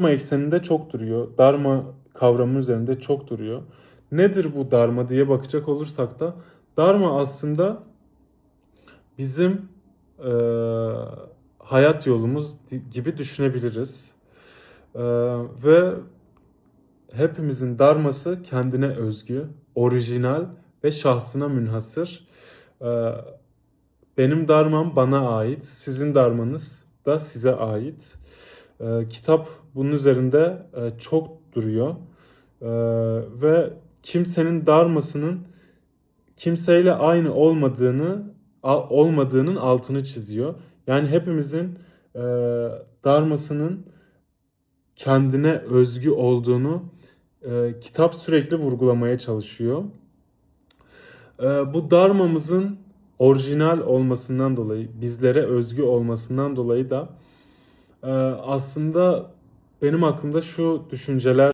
Dharma ekseninde çok duruyor. Dharma kavramı üzerinde çok duruyor. Nedir bu dharma diye bakacak olursak da dharma aslında bizim e, hayat yolumuz gibi düşünebiliriz. E, ve hepimizin dharması kendine özgü, orijinal ve şahsına münhasır. E, benim dharmam bana ait, sizin dharmanız da size ait. E, kitap bunun üzerinde e, çok duruyor. E, ve kimsenin dharmasının kimseyle aynı olmadığını olmadığının altını çiziyor. Yani hepimizin e, dharmasının kendine özgü olduğunu e, kitap sürekli vurgulamaya çalışıyor. E, bu dharmamızın orijinal olmasından dolayı, bizlere özgü olmasından dolayı da aslında benim aklımda şu düşünceler